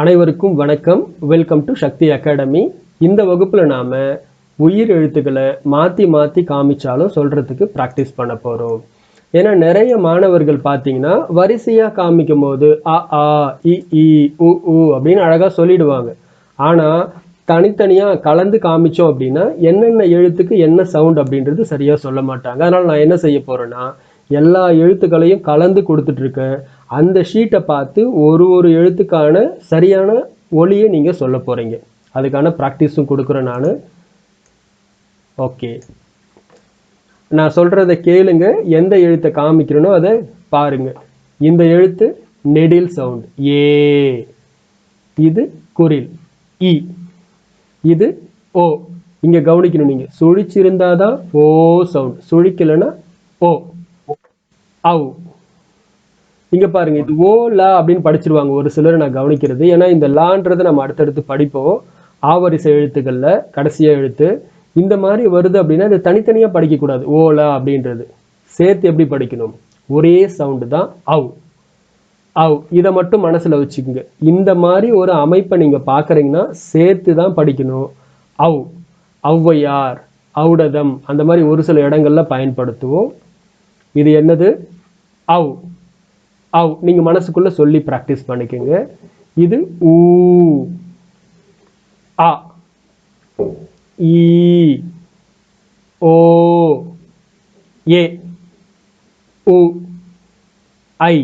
அனைவருக்கும் வணக்கம். Welcome to Sakthi academy இந்த வகுப்பில் நாம் உயிர் எழுத்துக்களை மாற்றி மாற்றி காமிச்சாலும் சொல்கிறதுக்கு ப்ராக்டிஸ் பண்ண போகிறோம் ஏன்னா நிறைய மாணவர்கள் பார்த்தீங்கன்னா வரிசையாக காமிக்கும் போது அ ஆ இ இ உ உ அப்படின்னு அழகாக சொல்லிடுவாங்க. ஆனால் தனித்தனியாக கலந்து காமிச்சோம் அப்படின்னா என்னென்ன எழுத்துக்கு என்ன சவுண்ட் அப்படின்றது சரியாக சொல்ல மாட்டாங்க. அதனால் நான் என்ன செய்ய போகிறேன்னா எல்லா எழுத்துக்களையும் கலந்து கொடுத்துட்ருக்கேன் அந்த ஷீட்டை பார்த்து ஒரு ஒரு எழுத்துக்கான சரியான ஒலியை நீங்கள் சொல்ல போகிறீங்க அதுக்கான ப்ராக்டிஸும் கொடுக்குறேன் நான். ஓகே நான் சொல்கிறத கேளுங்க. எந்த எழுத்தை காமிக்கிறேனோ அதை பாருங்க. இந்த எழுத்து நெடில் சவுண்ட். ஏ. இது குரில். இ. இது ஓ. இங்கே கவனிக்கணும் நீங்கள் சுழிச்சிருந்தாதான் ஓ சவுண்ட். சுழிக்கலைன்னா ஓ. அவ் இங்க பாருங்க இது ஓ லா அப்படின்னு படிச்சிருவாங்க. ஒரு சிலர் நான் கவனிக்கிறது. ஏன்னா இந்த லான்றதை நம்ம அடுத்தடுத்து படிப்போம். ஆவரிசை எழுத்துக்கள்ல கடைசியா எழுத்து. இந்த மாதிரி வருது அப்படின்னா இது தனித்தனியா படிக்கக்கூடாது. ஓ லா அப்படின்றது. சேர்த்து எப்படி படிக்கணும்? ஒரே சவுண்டு தான் அவ் அவ் இதை மட்டும் மனசில் வச்சுக்கோங்க. இந்த மாதிரி ஒரு அமைப்பை நீங்கள் பார்க்குறீங்கன்னா சேர்த்து தான் படிக்கணும். அவ் ஔவையார் ஔடதம் அந்த மாதிரி ஒரு சில இடங்களில் பயன்படுத்துவோம். இது என்னது? அவ் அவ் நீங்கள் மனசுக்குள்ளே சொல்லி ப்ராக்டிஸ் பண்ணிக்கோங்க. இது ஊ. ஆ ஈ. ஓ. ஏ. உ. ஐ.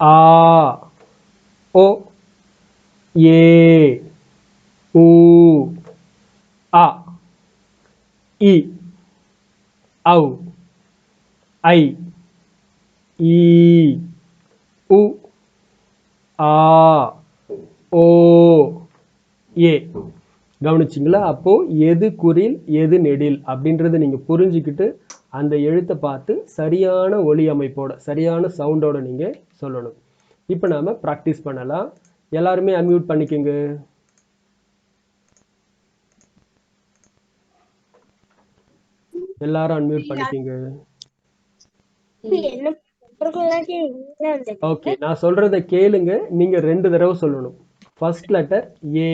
ஆ. ஓ. ஏ. உ ஆ இ. ஔ. ஐ ஈ உ ஆ ஓ ஏ. கவனிச்சிங்களா? அப்போ எது குரில் எது நெடில் அப்படின்றத நீங்க புரிஞ்சுக்கிட்டு அந்த எழுத்தை பார்த்து சரியான ஒலி அமைப்போட சரியான சவுண்டோட நீங்க சொல்லணும். இப்போ நாம ப்ராக்டிஸ் பண்ணலாம். எல்லாருமே அன்மியூட் பண்ணிக்கோங்க. எல்லாரும் அன்மியூட் பண்ணிக்கோங்க என்ன பண்றதுலாட்டி என்ன வந்தது? ஓகே நான் சொல்றத கேளுங்க நீங்க ரெண்டு தடவை சொல்லணும் first letter A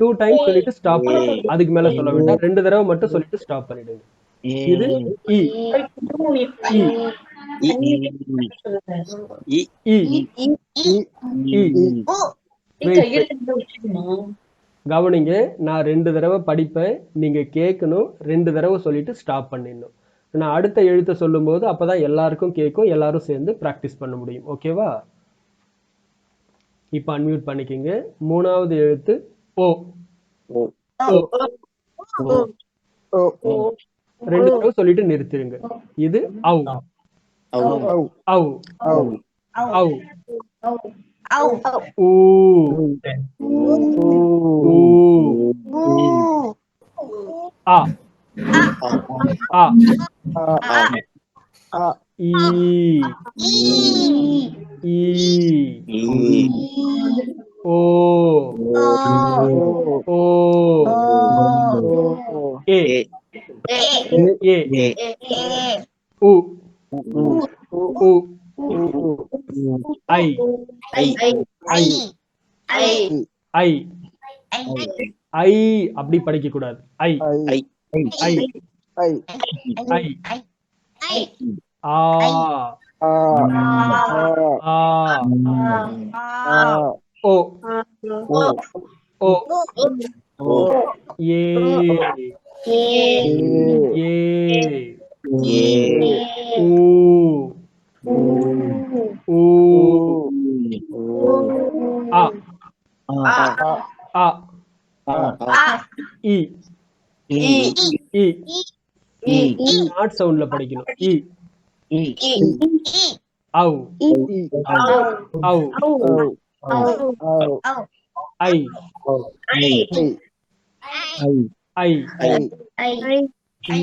two time சொல்லிட்டு ஸ்டாப் பண்ணிடுங்க அதுக்கு மேல சொல்ல வேண்டாம் ரெண்டு தடவை மட்டும் சொல்லிட்டு ஸ்டாப் பண்ணிடுங்க இது இ இ இ கவனிங்க நான் ரெண்டு தடவை படிப்பேன் நீங்க கேட்கணும் ரெண்டு தடவை சொல்லிட்டு ஸ்டாப் பண்ணிடணும். நான் அடுத்த எழுத்தை சொல்லும்போது அப்பதான் எல்லாருக்கும் கேட்கும் எல்லாரும் சேர்ந்து ப்ராக்டிஸ் பண்ண முடியும். ஓகேவா இப்போ அன்மியூட் பண்ணிக்கோங்க. மூணாவது எழுத்து ஓ. ஓ. ரெண்டு தடவை சொல்லிட்டு நிறுத்திடுங்க. இது அவ். அவ். அவ். ஊ ஊ ஆ ஆ ஈ ஈ ஓ ஓ ஏ ஏ உ உ ஐ ஐ ஐ ஐ அப்படி படிக்க கூடாது ஐ I I ah. Ah. O. O. A. A. Who. Who ah E E not சவுண்ட்ல படிக்கணும். இ அவ் அவ் ஐ. ஐ. ஈ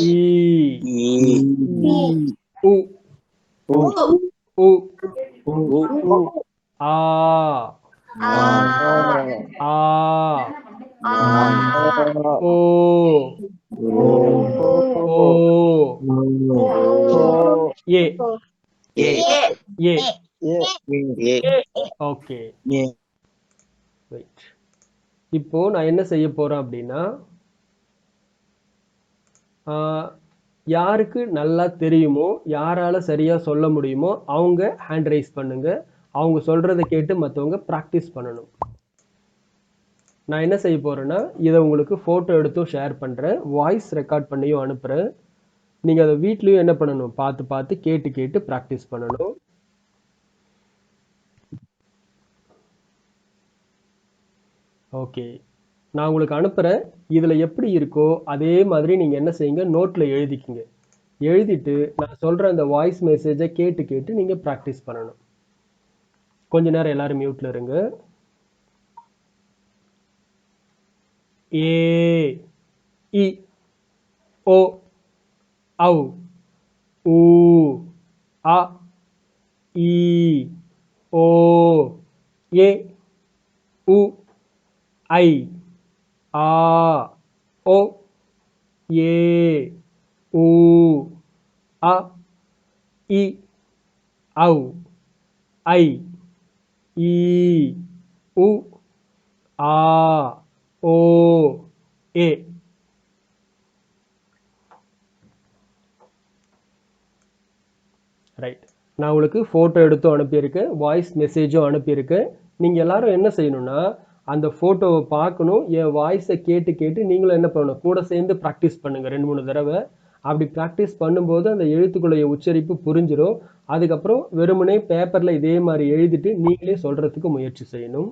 ஈ உ உ ஆ ஆ ஓ ஓ ஏ ஏ ஏ ஏ ஓகே ஏ ரைட் இப்போ நான் என்ன செய்ய போறேன் அப்படின்னா யாருக்கு நல்லா தெரியுமோ யாரால் சரியாக சொல்ல முடியுமோ அவங்க ஹேண்ட் ரைஸ் பண்ணுங்க. அவங்க சொல்கிறத கேட்டு மற்றவங்க ப்ராக்டிஸ் பண்ணணும். நான் என்ன செய்ய போகிறேன்னா இதை உங்களுக்கு ஃபோட்டோ எடுத்தும் ஷேர் பண்ணுறேன் வாய்ஸ் ரெக்கார்ட் பண்ணியும் அனுப்புகிறேன் நீங்கள் அதை வீட்லேயும் என்ன பண்ணணும்? பார்த்து பார்த்து கேட்டு கேட்டு ப்ராக்டிஸ் பண்ணணும். ஓகே நான் உங்களுக்கு அனுப்புகிறேன் இதில் எப்படி இருக்கோ அதே மாதிரி நீங்கள் என்ன செய்யுங்க நோட்டில் எழுதிக்கிங்க. எழுதிட்டு நான் சொல்கிற அந்த வாய்ஸ் மெசேஜை கேட்டு கேட்டு நீங்கள் ப்ராக்டிஸ் பண்ணணும். கொஞ்ச நேரம் எல்லாரும் மியூட்டில் இருங்க. ஏ இ ஓ ஔ ஊ அ இ ஓ ஏ உ ஐ ஆ ஓ ஏ ஊ அ இ ஔ ஐ ஈ உ ஆ ஓ ஏ. ரைட் நான் உங்களுக்கு ஃபோட்டோ எடுத்தும் அனுப்பியிருக்கேன் வாய்ஸ் மெசேஜும் அனுப்பியிருக்கேன் நீங்கள் எல்லாரும் என்ன செய்யணும்னா அந்த ஃபோட்டோவை பார்க்கணும். என் வாய்ஸை கேட்டு கேட்டு நீங்களும் என்ன பண்ணணும்? கூட சேர்ந்து ப்ராக்டிஸ் பண்ணுங்கள் ரெண்டு மூணு தடவை. அப்படி ப்ராக்டிஸ் பண்ணும்போது அந்த எழுத்துக்களுடைய உச்சரிப்பு புரிஞ்சிடும் அதுக்கப்புறம் வெறுமனே பேப்பரில் இதே மாதிரி எழுதிட்டு நீங்களே சொல்கிறதுக்கு முயற்சி செய்யணும்.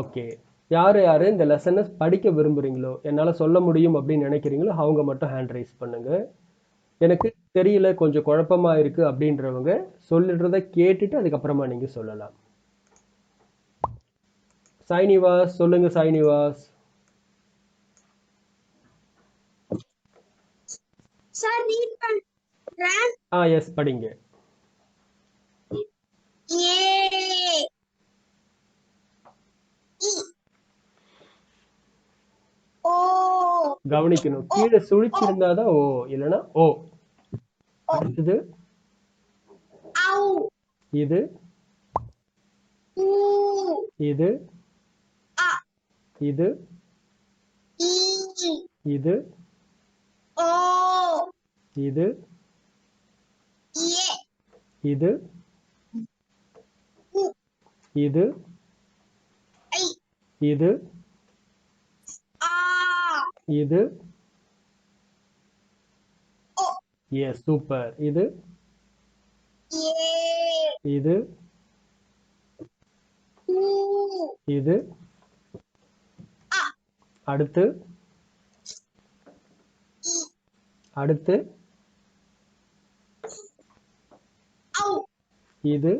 ஓகே யார் யார் இந்த லெசனை படிக்க விரும்புகிறீங்களோ என்னால் சொல்ல முடியும் அப்படின்னு நினைக்கிறீங்களோ அவங்க மட்டும் ஹேண்ட் ரைஸ் பண்ணுங்கள் எனக்கு தெரியல கொஞ்சம் குழப்பமா இருக்குது அப்படின்றவங்க சொல்லிடுறத கேட்டுட்டு அதுக்கப்புறமா நீங்கள் சொல்லலாம். சாய்னிவாஸ் சொல்லுங்க சாய்னிவாஸ் சார் ரீட் பண்றேன் ஆ எஸ் படிங்க. ஏ ஓ கவனிக்கணும். கீழே சுழிச்சிருந்தாதான் ஓ இல்லைன்னா ஓ அடுத்தது? இது? இது? இது இ இது ஓ இது ஏ இது உ இது ஐ இது ஆ இது ஓ எஸ் சூப்பர் இது ஏ இது ஊ இது அ அடுத்து அடுத்து இது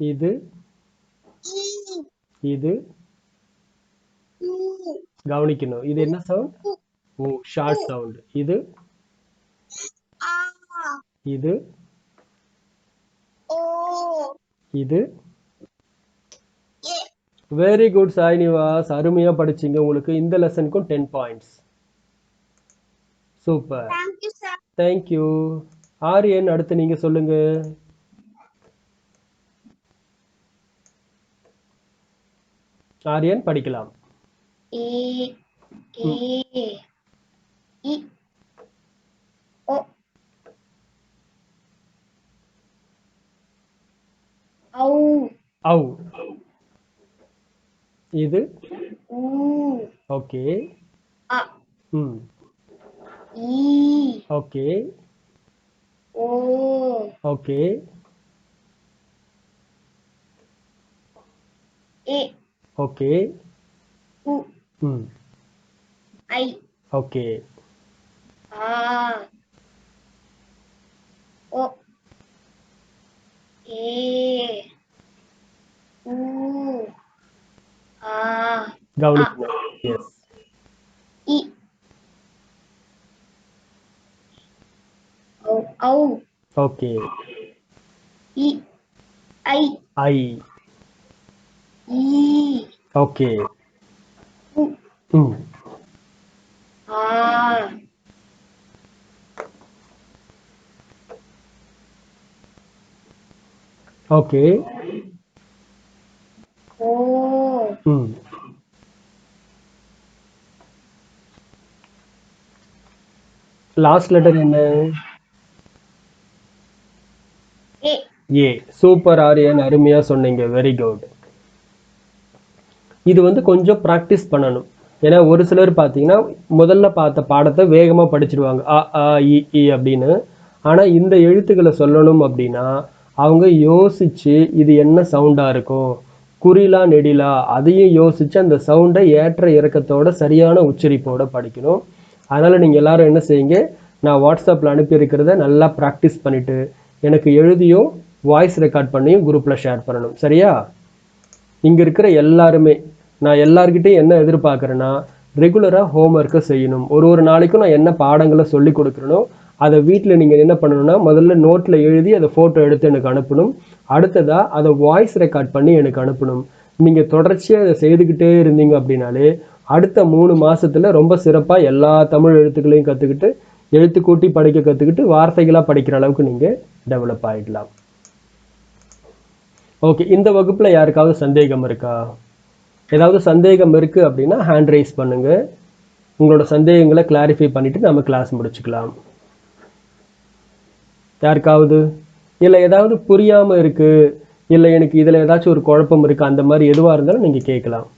இது இது கவனிக்கணும். இது என்ன சவுண்ட் ஓ ஷார்ட் சவுண்ட் இது இது இது வெரி குட் சாய்னிவாஸ் அருமையா படிச்சீங்க. உங்களுக்கு இந்த லெசனுக்கும் ten points super thank you Aryan அடுத்து நீங்க சொல்லுங்க. ஆரியன் படிக்கலாம். ஔ. இது ஊ ஓகே அ ம் ஈ ஓகே ஓ ஓகே ஏ ஓகே உ ம் ஐ okay ah Gaulupuwa. Ah. Yes. E. O. o. Okay. E. I. I. E. Okay. U. U. Ah. Okay. Oh. Mm. Last letter என்ன? ஏ சூப்பர் ஆரியன் அருமையாக சொன்னீங்க. வெரி குட் இது வந்து கொஞ்சம் ப்ராக்டிஸ் பண்ணணும். ஏன்னா ஒரு சிலர் பார்த்தீங்கன்னா முதல்ல பார்த்த பாடத்தை வேகமாக படிச்சிடுவாங்க அ ஆ இ இ அப்படின்னு. ஆனால் இந்த எழுத்துக்களை சொல்லணும் அப்படின்னா அவங்க யோசிச்சு இது என்ன சவுண்டாக இருக்கும்? குறிலா நெடிலா? அதையும் யோசிச்சு அந்த சவுண்டை ஏற்ற இறக்கத்தோட சரியான உச்சரிப்போட படிக்கணும். அதனால் நீங்கள் எல்லாரும் என்ன செய்யுங்க நான் வாட்ஸ்அப்பில் அனுப்பியிருக்கிறத நல்லா ப்ராக்டிஸ் பண்ணிவிட்டு எனக்கு எழுதியும் வாய்ஸ் ரெக்கார்ட் பண்ணியும் குரூப்பில் ஷேர் பண்ணணும். சரியா? இங்கே இருக்கிற எல்லாருமே நான் எல்லார்கிட்டையும் என்ன எதிர்பார்க்குறேன்னா ரெகுலராக ஹோம் ஒர்க்கை செய்யணும். ஒரு ஒரு நாளைக்கும் நான் என்ன பாடங்களை சொல்லி கொடுக்குறேனோ அதை வீட்டில் நீங்கள் என்ன பண்ணணும்னா முதல்ல நோட்டில் எழுதி அதை ஃபோட்டோ எடுத்து எனக்கு அனுப்பணும். அடுத்ததாக அதை வாய்ஸ் ரெக்கார்ட் பண்ணி எனக்கு அனுப்பணும். நீங்கள் தொடர்ச்சியாக அதை செய்துக்கிட்டே இருந்தீங்க அப்படின்னாலே அடுத்த மூணு மாசத்துல ரொம்ப சிறப்பாக எல்லா தமிழ் எழுத்துக்களையும் கற்றுக்கிட்டு எழுத்து கூட்டி படிக்க கற்றுக்கிட்டு வார்த்தைகளாக படிக்கிற அளவுக்கு நீங்கள் டெவலப் ஆகிடலாம் ஓகே இந்த வகுப்பில் யாருக்காவது சந்தேகம் இருக்கா? ஏதாவது சந்தேகம் இருக்குது அப்படின்னா ஹேண்ட் ரைஸ் பண்ணுங்க. உங்களோட சந்தேகங்களை கிளாரிஃபை பண்ணிவிட்டு நம்ம கிளாஸ் முடிச்சுக்கலாம். யாருக்காவது? இல்லை ஏதாவது புரியாமல் இருக்குது இல்லை எனக்கு இதில் ஏதாச்சும் ஒரு குழப்பம் இருக்குது அந்த மாதிரி எதுவாக இருந்தாலும் நீங்கள் கேட்கலாம்.